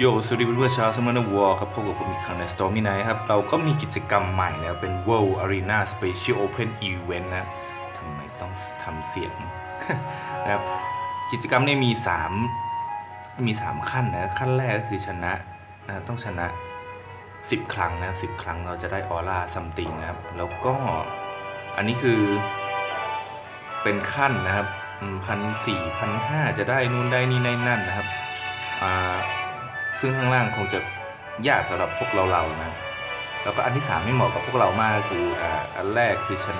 โยสวัสดีเพื่อนๆชาวสมานวอครับพบกับผมอีกครั้งใน Stormy Night ครับ เราก็มีกิจกรรมใหม่นะเป็น World Arena Special Open Event นะทำไมต้องทำเสียงนะครับ กิจกรรมนี้มี 3 มี 3 ขั้นนะ ขั้นแรกก็คือชนะนะต้องชนะ 10 ครั้งนะ10 ครั้งเราจะได้ออร่าซัมติงนะครับ แล้วก็อันนี้คือเป็นขั้นนะครับพันสี่พันห้าจะได้นู่นได้นี่ในนั่นนะครับอ่า ซึ่งข้างล่างคงจะยากสำหรับพวกเราเราๆนะแล้วก็อันที่สามไม่เหมาะกับพวกเรามากคืออ่าอันแรกคือฉัน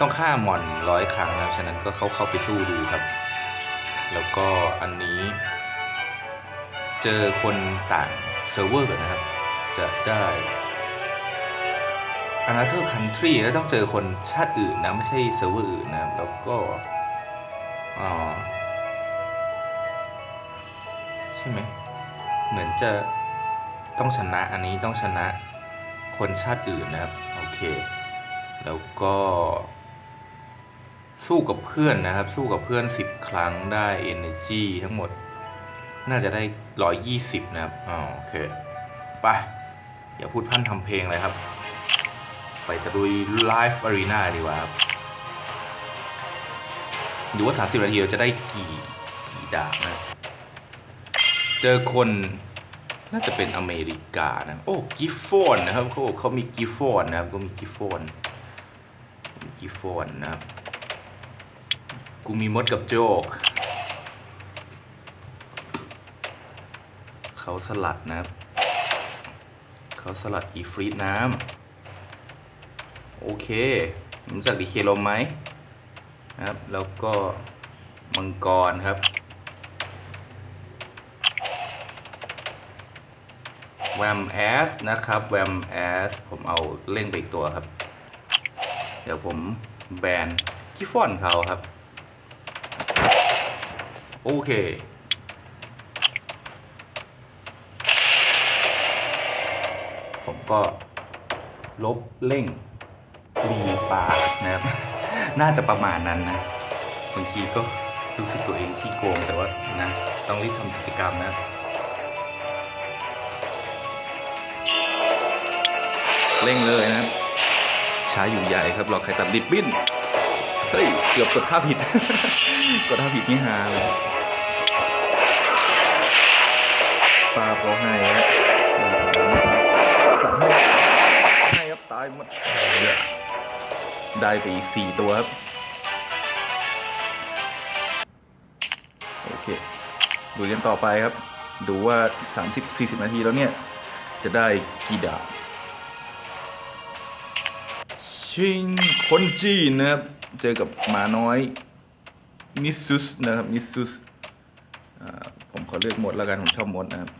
ต้องฆ่ามอนร้อยครั้งนะฉะนั้นก็เข้าเข้าไปสู้ดูครับ แล้วก็อันนี้ เจอคนต่างเซิร์ฟเวอร์นะครับ จะได้ Another Country แล้วต้องเจอคนชาติอื่นนะ ไม่ใช่เซิร์ฟเวอร์อื่นนะแล้วก็อ่าใช่ไหม เหมือนจะต้องชนะอันนี้ต้องชนะคนชาติอื่นนะครับ โอเค แล้วก็ สู้กับเพื่อนนะครับ สู้กับเพื่อน 10 ครั้งได้ Energy ทั้งหมด น่าจะได้ 120 นะครับอ๋อโอเค ไป อย่าพูดพร่ำทำเพลงเลยครับ ไปตะลุย Live Arena ดีกว่าครับดูว่า 30 นาทีเราจะได้กี่กี่ดาบนะ เจอคนน่าจะเป็นอเมริกานะ โอ้กิฟฟอนนะครับเขาบอกเขามีกิฟฟอนนะครับก็มีกิฟฟอนกิฟฟอนนะครับกูมีมดกับโจก เขาสลัดนะครับ เขาสลัดอีฟรีดน้ำโอเครู้จักดีเคลมไหมนะครับ แล้วก็มังกรครับ แวมแอสนะครับแวมแอสผมเอาเล่งไปอีกตัวครับ เดี๋ยวผมแบนกิฟอนเขาครับ โอเค ผมก็ลบเล่งรีปานะครับ น่าจะประมาณนั้นนะบางทีก็รู้สึกตัวเองขี้โกงแต่ว่านะ ต้องรีบทำกิจกรรมนะ เร่งเลยนะครับ ช้าอยู่ใหญ่ครับรอใครตัดริบบิ้นเฮ้ยเกือบกดท่าผิด กดท่าผิดนี่ฮาเลยปลาพอให้ครับให้ครับตายหมดได้ไปอีกสี่ตัวครับ โอเค ดูกันต่อไปครับ ดูว่า 30-40 นาทีแล้วเนี่ย จะได้กี่ดาบ ชิงคนจีนนะครับ เจอกับหมาน้อยนิซุสนะครับนิซุสผมขอเลือกหมดแล้วกัน ผมชอบมดนะครับ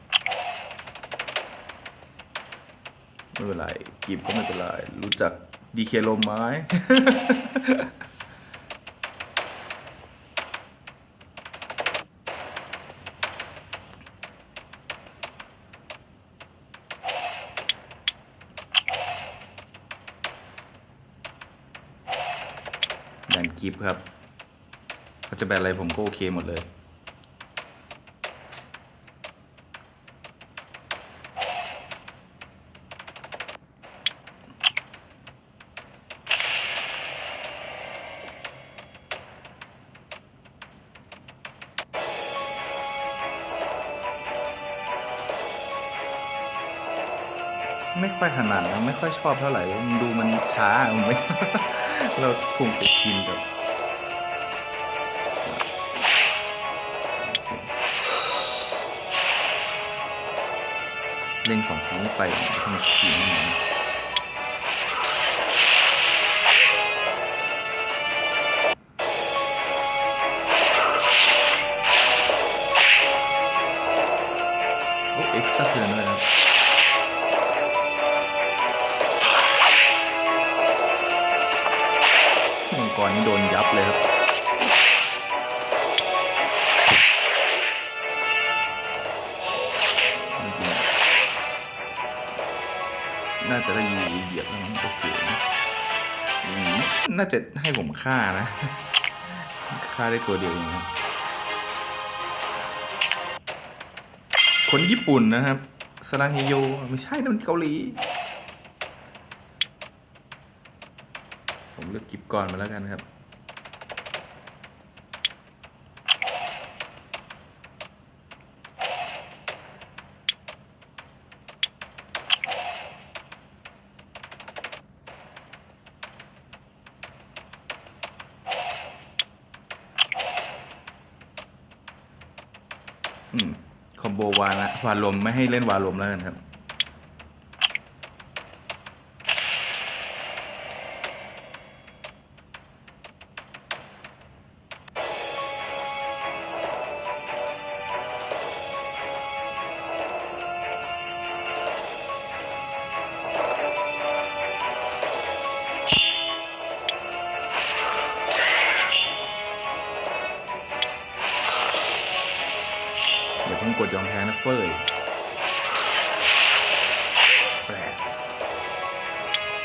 ไม่เป็นไรกีบก็ไม่เป็นไร รู้จักดีเคโลมไหม กิฟครับเขาจะแบนอะไรผมก็โอเคหมดเลย ไม่ค่อยถนัดนะไม่ค่อยชอบเท่าไหร่ มันดูมันช้าผมไม่ชอบ เราคงจะชินกับเล่งสองครั้งไม่ไปทำขีนหน่อ ให้ผมฆ่านะฆ่าได้ตัวเดียวเองครับคนญี่ปุ่นนะครับสลาเฮโยไม่ใช่นั่นมันเกาหลี ผมเลือกกิบก่อนมาแล้วกันครับ อืม คอมโบ วานะวานลมไม่ให้เล่นวานลมแล้วกันครับ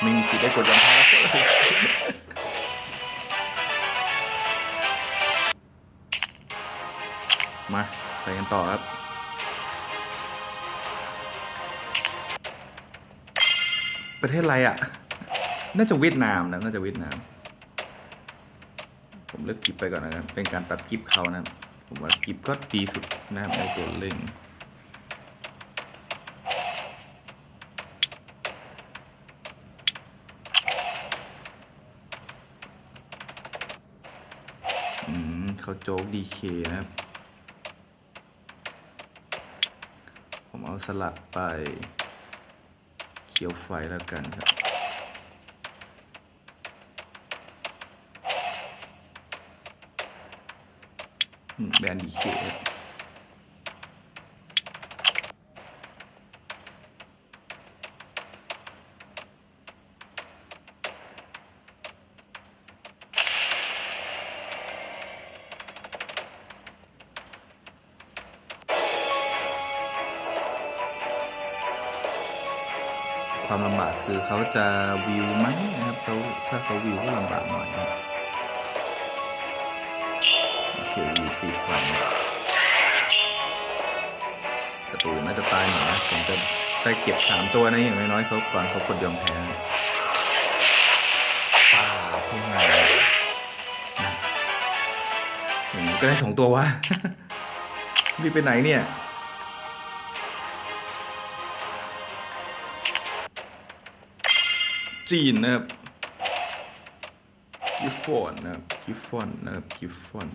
ไม่มีสิทธิ์ได้กดยอมแพ้นะเฟ้ยมาไปกันต่อครับประเทศอะไรอะ น่าจะเวียดนามนะ น่าจะเวียดนาม ผมเลือกกิฟไปก่อนนะครับ เป็นการตัดกิฟเขานะ ผมว่ากิฟก็ดีสุดนะครับในตัวเล่ง อืมเขา โจ๊กดีเคนะครับ ผมเอาสลัดไป เขียวไฟแล้วกันครับอืมแบรนด์ดีเคครับ ตัวนะอย่างน้อยๆเขาก่อนเขากดยอมแพ้ป้าเข้ามานะอย่างนี้ก็ได้สองตัววะรีบไปไหนเนี่ยจีนนะครับกิฟฟอนนะครับกิฟฟอนนะครับกิฟฟอน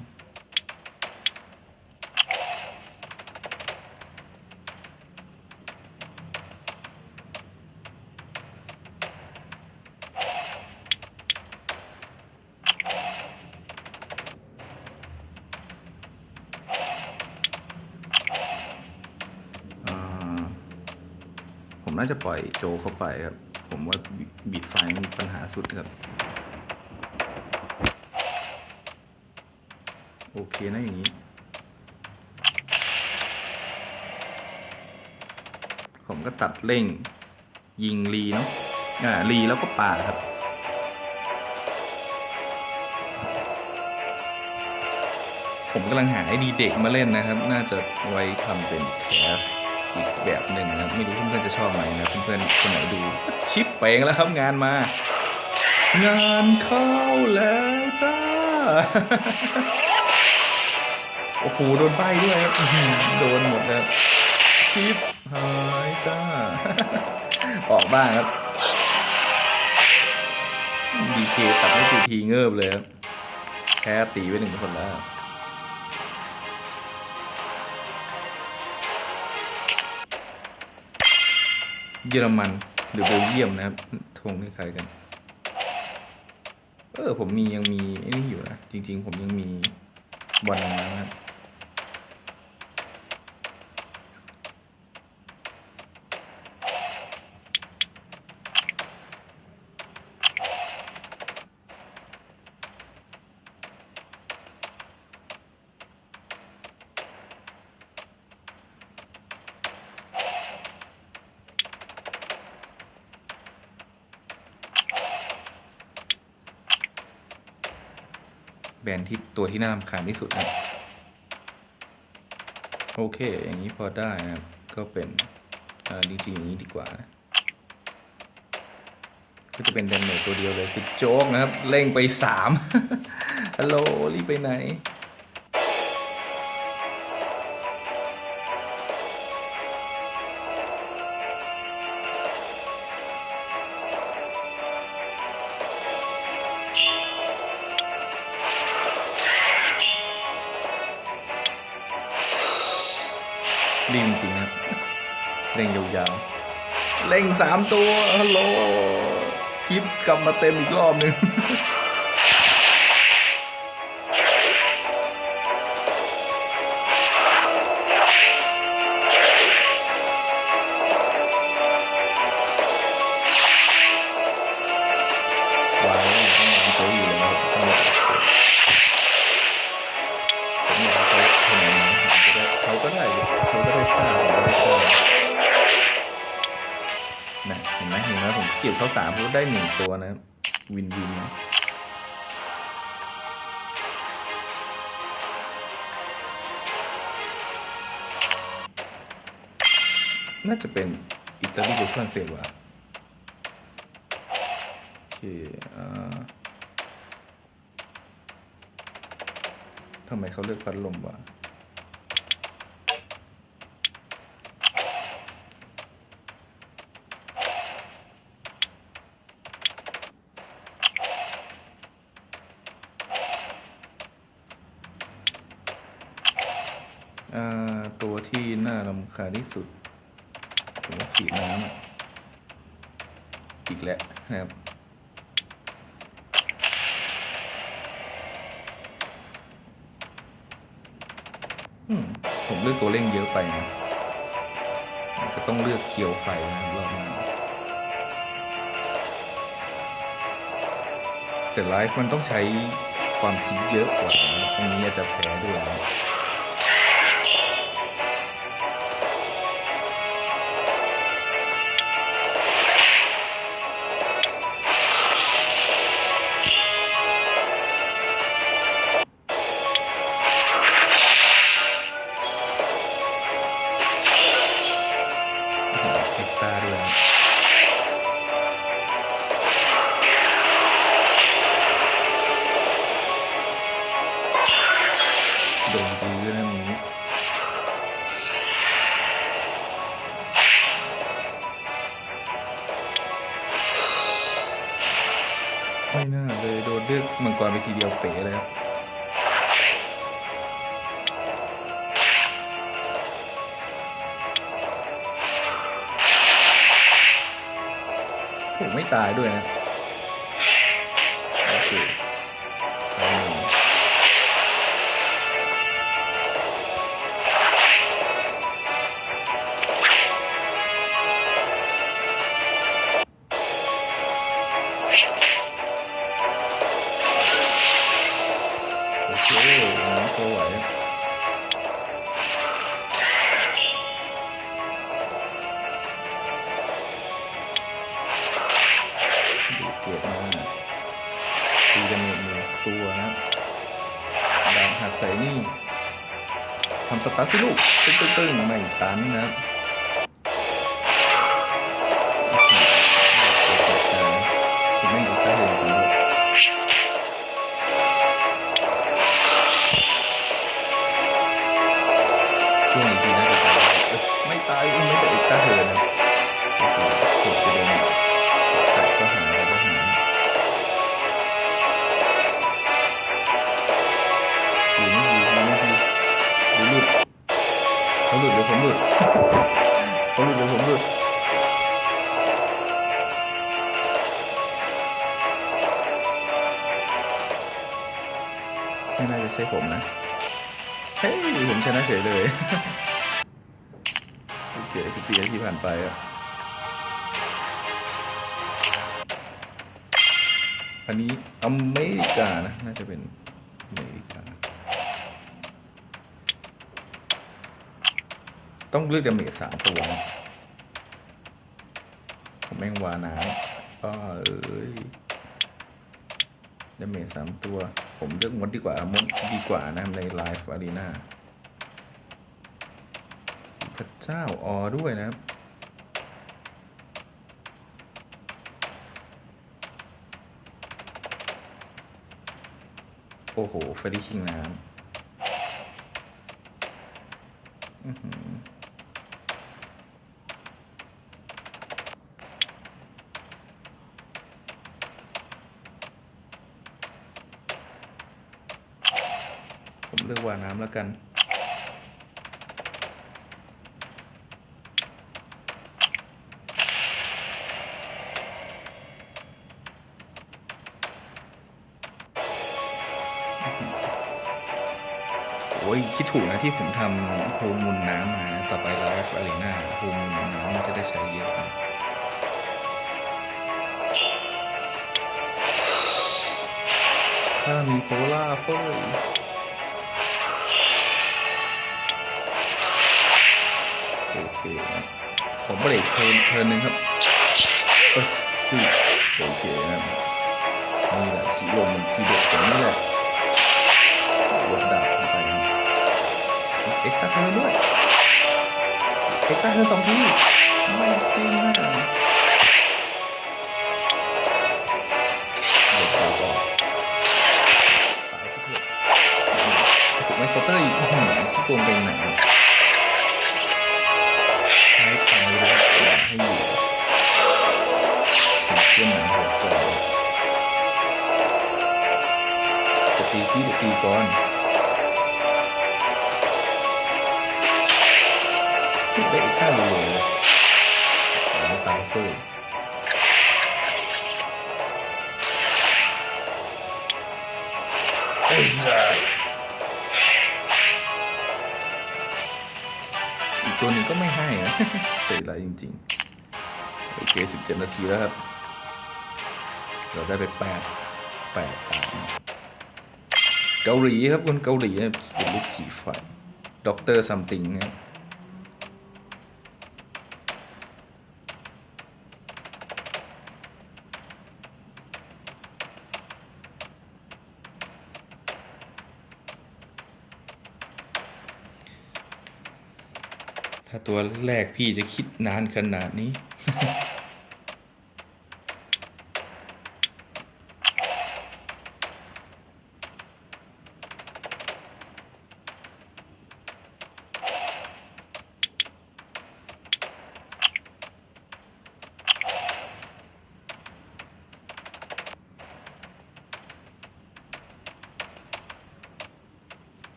ปล่อยโจเข้าไปครับ ผมว่าบิบีดไฟมีปัญหาสุดครับ โอเคนะอย่างนี้ ผมก็ตัดเร่ง ยิงรีเนาะอ่ารีแล้วก็ป่าครับผมกำลังหาไอดีเด็กมาเล่นนะครับ น่าจะไว้ทำเป็นแคส อีกแบบหนึ่งนะครับไม่รู้เพื่อนๆจะชอบไหมนะเพื่อนๆคนไหนดู ชิปเป่งแล้วครับงานมา งานเข้าแล้วจ้า โอ้โหโดนใบด้วยครับโดนหมดแล้วชิปหายจ้า ออกบ้างครับดีเคตัดไม่ตีทีเงิบเลยครับแพ้ตีไปหนึ่งคนแล้ว เยอรมันหรือเบลเยียมนะครับธงคล้ายๆกัน เออผมมียังมีไอ้นี่อยู่นะจริง ๆ ผมยังมีบอลน้ำนะครับ นที่ตัวที่น่ารำคาญที่สุดนะโอเค อย่างนี้พอได้นะครับ ก็เป็นดีจีอย่างนี้ดีกว่านะก็จะเป็นเดนเมจตัวเดียวเลยคือโจ๊กนะครับ เร่งไปสามฮัลโหลรีบไปไหน รีบจริงครับเร่งยาวๆเร่งสามตัวฮัลโหลคลิปกลับมาเต็มอีกรอบหนึ่ง ตัวนะวินวินนะน่าจะเป็นอิตาลีหรือฝรั่งเศสวะโอเคอ่าทำไมเขาเลือกพัดลมวะ อ่า ตัวที่น่ารำคาญที่ สุดสีน้ำอะอีกแล้วนะครับผมเลือกตัวเร่งเยอะไปนะจะต้องเลือกเคียวไฟนะรอบหน้าแต่ไลฟ์มันต้องใช้ความคิดเยอะกว่านะตรงนี้อาจจะแพ้ด้วยนะ ไม่ตายด้วยนะ โอเค ต้องเลือกดาเมจสามตัวผมแม่งวาน้ำก็เอ้ยดาเมจสามตัว ผมเลือกมดดีกว่ามดดีกว่านะในไลฟ์อารีนาพระเจ้าออด้วยนะครับโอ้โหเฟรดดี้คิงน้ำ โอ้ยคิดถูกนะที่ผมทำโฮมมุนน้ำมานะต่อไปไลฟ์อารีนาโฮมมุนน้ำจะได้ใช้เยอะนะถ้ามีโพล่าเฟยโอเคขอเบรกเทิร์นเทิร์นหนึ่งครับเออสิโอเคนะนี่แหละขีลมทีเด็ดของนี่แหละ เอ็กซ์ตาเธอด้วยเอ็กซ์ตาเธอสองทีไม่จริงนะเดี๋ยวตาก่อนตายที่เถอะถูกไหมเคาน์เตอร์อีกที่โกงเป็นไหนให้ตายเลยอย่าให้อยู่เพื่อนหนาหัวใจะตีขี้หรือตีก่อน เด็กข้าเลยไม่ตายเฟ้ยไอ้สัสอีกตัวหนึ่งก็ไม่ให้นะเสียดาจริงๆ โอเคสิบเจ็ดนาทีแล้วครับ เราได้ไปแปดแปดตามเกาหลีครับคนเกาหลีเป็นลูกขี่ไฟด็อกเตอร์ซัมติงครับ ถ้าตัวแรกพี่จะคิดนานขนาดนี้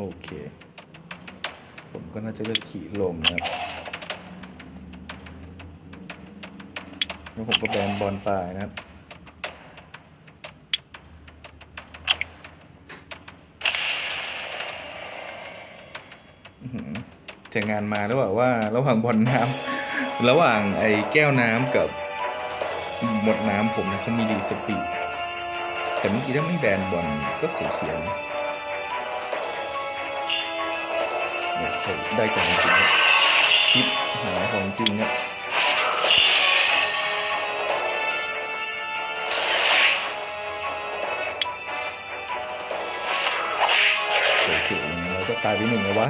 โอเค ผมก็น่าจะเลือกขี่ลมนะครับแล้วผมก็แบนบอลปายนะครับจะงานมาแล้วว่าว่าระหว่างบอลน้ำระหว่างไอ้แก้วน้ำกับหมดน้ำผมนะเขามีดีสปีดแต่เมื่อกี้ถ้าไม่แบนบอลก็เสียๆนะ ได้ของจริงชิปหาของจริงครับโอเคอย่างนั้เราก็ตายไปหนึ่งแล้ววะ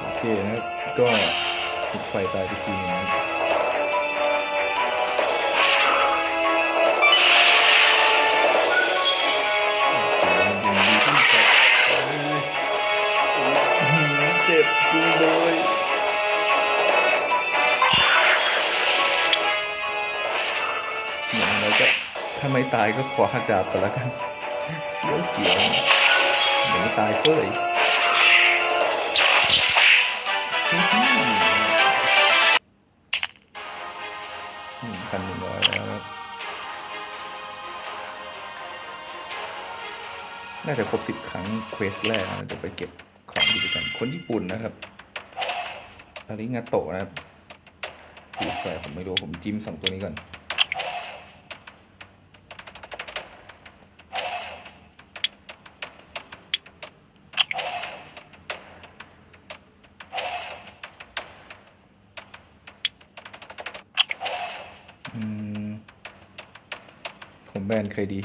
โอเคนะก็ถูกไฟตายไปทีนึง บเจ็บกูเลยอย่างไรก็ถ้าไม่ตายก็ขอหักดาบไปแล้วกันเสียวเสียวเดี๋ยวไม่ตายเฟ้ยพันหนึ่งร้อยแล้วครับน่าจะครบสิบครั้งเควสแรกนะเดี๋ยวไปเก็บ ของกิจกรรมคนญี่ปุ่นนะครับอาริงาโตะนะครับผูกใส่ผมไม่รู้ผมจิ้มสองตัวนี้ก่อนอืมผมแบนใครดี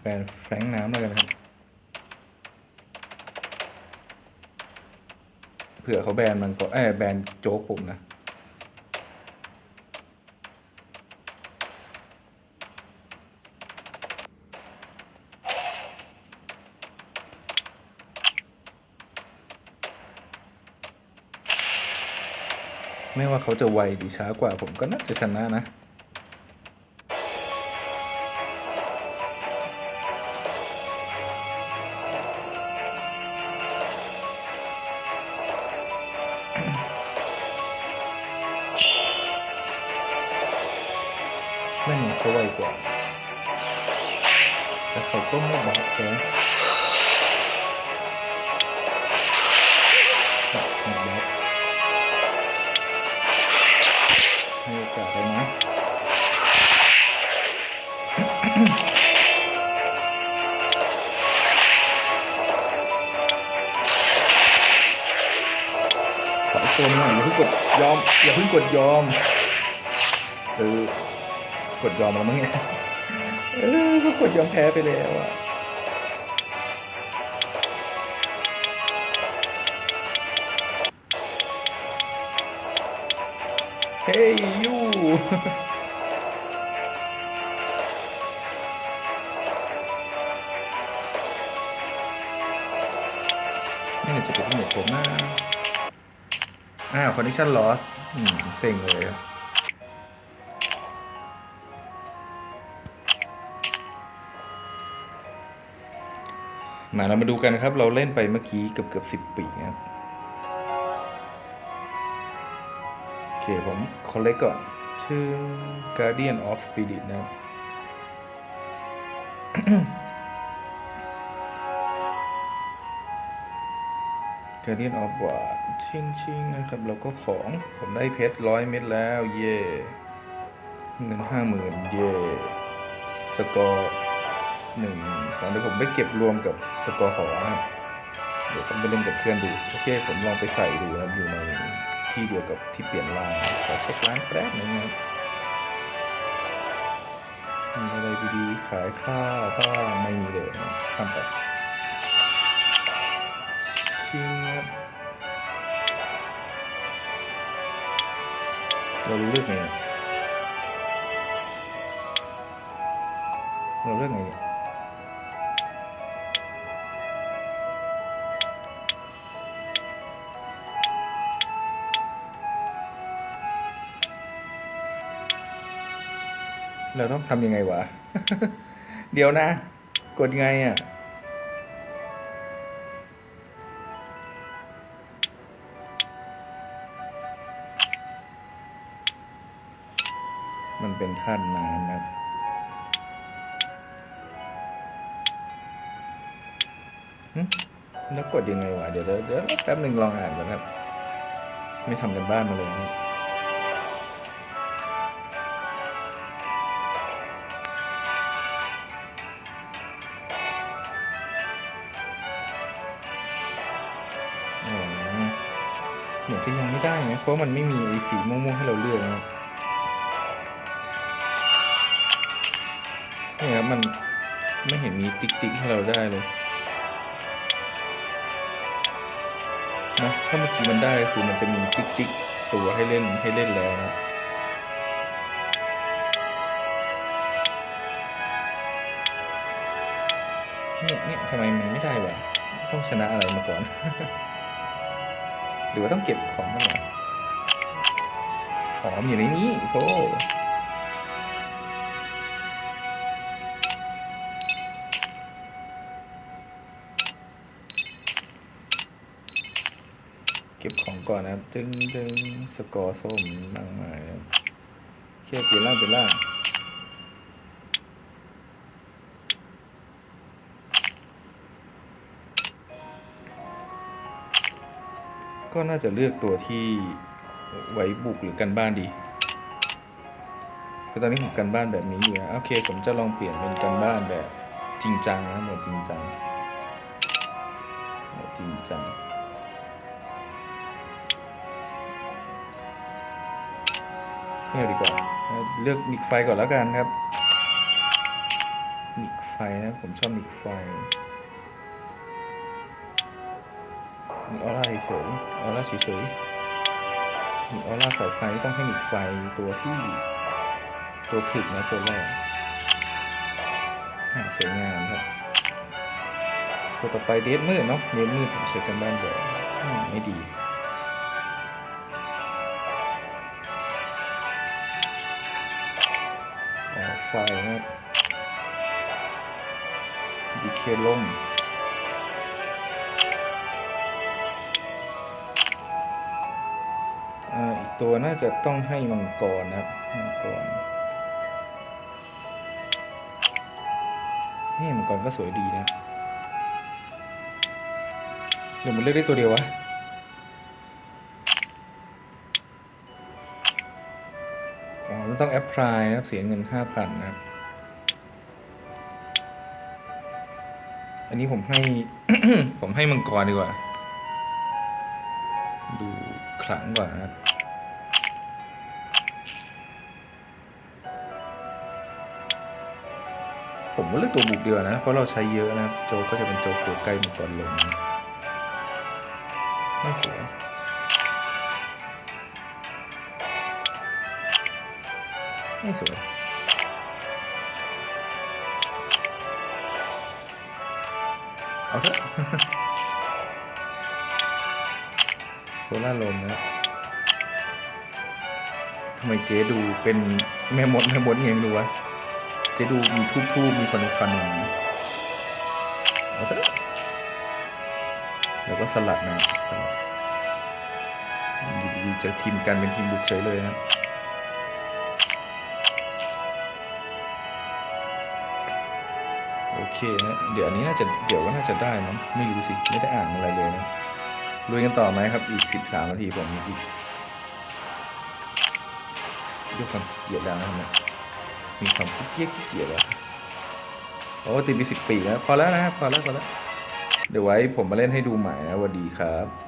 แบนแฟรงค์น้ำแล้วกันครับ เผื่อเขาแบนมันก็เอ้ยแบนโจ๊กผมนะไม่ว่าเขาจะไวหรือช้ากว่าผมก็น่าจะชนะนะ เขาไวกว่า แต่เขาก็ไม่บอกแกไม่บอกให้โอกาสเลยนะขอตัวหน่อยอย่าเพิ่งกดยอม อย่าเพิ่งกดยอม เออ กดยอมแล้วมั้งเนี่ยเออก็กดยอมแพ้ไปแล้วอะเฮ้ยยูนี่จะเป็นที่ไหนผมนะอ้าวคอนดิชันลอสเซ็งเลย มาเรามาดูกันครับ เราเล่นไปเมื่อกี้เกือบเกือบสิบปีนะครับ โอเค ผมคอลเลกก่อน ชื่อ Guardian of Spirit นะครับ Guardian of Ward ชิงชิงนะครับ แล้วก็ของ ผมได้เพชรร้อยเม็ดแล้ว เย่เงินห้าหมื่นเย่สกอร์ หนึ่งสองเดี๋ยวผมไปเก็บรวมกับสกอร์หอนะครับเดี๋ยวผมไปเล่นกับเพื่อนดู โอเค ผมลองไปใส่ดูนะครับอยู่ในที่เดียวกับที่เปลี่ยนร้านขอเช็คร้านแป๊บหนึงนะครับมีอะไรดีๆขายข้าวบ้างไม่มีเลยนะทำไปชิงครับเรารู้เรื่องไงเราเรื่องไงเนี่ย เราต้องทำยังไงวะ เดี๋ยวนะ กดไงอะ มันเป็นท่านนานนะครับแล้วกดยังไงวะเดี๋ยวเดี๋ยวเดี๋ยวแป๊บหนึ่งลองอ่านก่อนครับ ไม่ทำกันบ้านมาเลยนะ ราะมันไม่มีไอ้สีม่วงๆให้เราเลือกนะนี่ครับมันไม่เห็นมีติ๊กๆให้เราได้เลยนะถ้าเมื่อกี้มันได้คือมันจะมีติ๊กๆตัวให้เล่นให้เล่นแล้วนะเนี่ยเนี่ยทำไมมันไม่ได้วะต้องชนะอะไรมาก่อน หรือว่าต้องเก็บของมันเหร อของอยู่ในนี้โธ่เก็บของก่อนนะครับจึงจึงสกอร์ส้มนั่งมาครับโอเคเปลี่ยนร่างเปลี่ยนร่างก็น่าจะเลือกตัวที่ ไว้บุกหรือกันบ้านดีคือตอนนี้ผมกันบ้านแบบนี้อยู่นะโอเค ผมจะลองเปลี่ยนเป็นกันบ้านแบบจริงจังนะหมดจริงจังหมดจริงจังไม่เอาดีกว่า เลือกนิกไฟก่อนแล้วกันครับนิกไฟนะผมชอบนิกไฟมีออร่าเฉยออร่าเฉย มีออร่าสายไฟต้องให้นิกไฟตัวที่ตัวผลิกนะตัวแรกอ่าสวยงามครับ ตัวต่อไปเดดมืดเนาะเดดมืดผมเช็คกันบ้านบบอืมไม่ดีไฟนะครับดีเคล่ม ตัวน่าจะต้องให้มังกรนะครับมังกรนี่มังกรก็สวยดีนะเดี๋ยวมันเลือกได้ตัวเดียววะอ๋อมันต้องแอปพลายนะครับ เสียเงินห้าพันนะครับ อันนี้ผมให้ ผมให้มังกรดีกว่า ดูขลังกว่านะครับ ผมว่าเลือกตัวบุกดีกว่านะ เพราะเราใช้เยอะนะโจก็จะเป็นโจตัวใกล้มังกรลงนะไม่สวยไม่สวยเอาเถอะโซล่าลมนะทำไมเจ๊ดูเป็นแม่มดแม่มดไงไม่รู้วะ จ๊ดูมีทูบทูบมีควันควันอย่งเอาเถอะแล้วก็สลัดนะสลัดอยู่ดีๆจะทีมกันเป็นทีมบุกเฉยเลยนะโอเคนะ เดี๋ยวอันนี้น่าจะเดี๋ยวว่าน่าจะได้มั้งไม่รู้สิ ไม่ได้อ่านอะไรเลยนะลุยกันต่อไหมครับ อีกสิบสามนาทีผมมีอีกด้วยความเกียจแล้วนะครับเนี่ย มีความขี้เกียจขี้เกียจแล้วโอ้ติดมีสิบปีแล้ว พอแล้วนะครับพอแล้วพอแล้ว เดี๋ยวไว้ผมมาเล่นให้ดูใหม่นะสวัสดีครับ